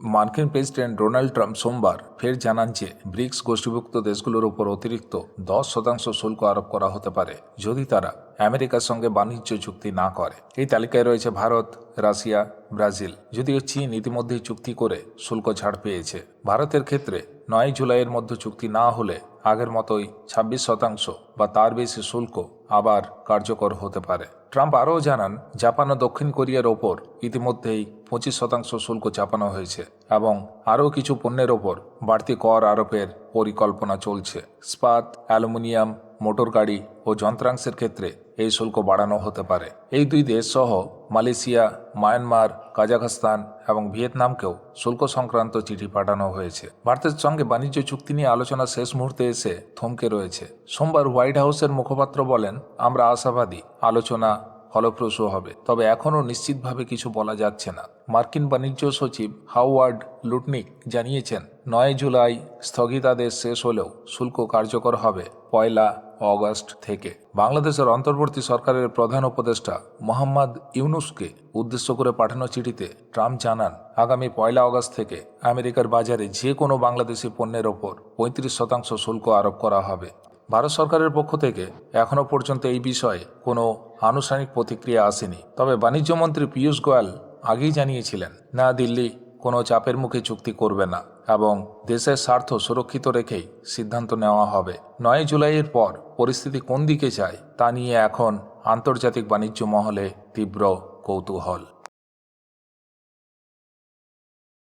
মার্কিন president Donald Trump সোমবার ফের জানান যে ব্রিক্স গোষ্ঠীভুক্ত দেশগুলোর উপর অতিরিক্ত দশ শতাংশ শুল্ক আরোপ করা হতে পারে, যদি তারা আমেরিকার সঙ্গে বাণিজ্য চুক্তি না করে। এই তালিকায় রয়েছে ভারত, রাশিয়া, ব্রাজিল, যদিও চীন ইতিমধ্যেই চুক্তি করে শুল্ক ছাড় পেয়েছে। ভারতের ক্ষেত্রে নয় জুলাইয়ের মধ্যে চুক্তি না হলে আগের মতোই ছাব্বিশ শতাংশ বা তার বেশি শুল্ক আবার কার্যকর হতে পারে। ট্রাম্প আরও জানান, জাপান ও দক্ষিণ কোরিয়ার ওপর ইতিমধ্যেই পঁচিশ শতাংশ শুল্ক চাপানো হয়েছে এবং আরও কিছু পণ্যের ওপর বাড়তি কর আরোপের পরিকল্পনা চলছে। স্পাত, অ্যালুমিনিয়াম মোটর গাড়ি ও যন্ত্রাংশের ক্ষেত্রে এই শুল্ক বাড়ানো হতে পারে। এই দুই দেশ সহ মালয়েশিয়া, মায়ানমার, কাজাখস্তান এবং ভিয়েতনামকেও শুল্ক সংক্রান্ত চিঠি পাঠানো হয়েছে। ভারতের সঙ্গে বাণিজ্য চুক্তি নিয়ে আলোচনা শেষ মুহূর্তে এসে থমকে রয়েছে। সোমবার হোয়াইট হাউসের মুখপাত্র বলেন, আমরা আশাবাদী। আলোচনা ফলপ্রসূ হবে। তবে এখনও নিশ্চিতভাবে কিছু বলা যাচ্ছে না। মার্কিন বাণিজ্য সচিব হাওয়ার্ড লুটনিক জানিয়েছেন, নয় জুলাই স্থগিতাদেশ শেষ হলেও শুল্ক কার্যকর হবে পয়লা অগস্ট থেকে। বাংলাদেশের অন্তর্বর্তী সরকারের প্রধান উপদেষ্টা মোহাম্মদ ইউনুসকে উদ্দেশ্য করে পাঠানো চিঠিতে ট্রাম্প জানান, আগামী পয়লা অগস্ট থেকে আমেরিকার বাজারে যে কোনো বাংলাদেশি পণ্যের ওপর পঁয়ত্রিশ শতাংশ শুল্ক আরোপ করা হবে। ভারত সরকারের পক্ষ থেকে এখনও পর্যন্ত এই বিষয়ে কোনো আনুষ্ঠানিক প্রতিক্রিয়া আসেনি। তবে বাণিজ্যমন্ত্রী পীয়ূষ গোয়াল আগেই জানিয়েছিলেন, না, দিল্লি কোনো চাপের মুখে চুক্তি করবে না এবং দেশের স্বার্থ সুরক্ষিত রেখেই সিদ্ধান্ত নেওয়া হবে। নয় জুলাইয়ের পর পরিস্থিতি কোন দিকে যায় তা নিয়ে এখন আন্তর্জাতিক বাণিজ্য মহলে তীব্র কৌতূহল।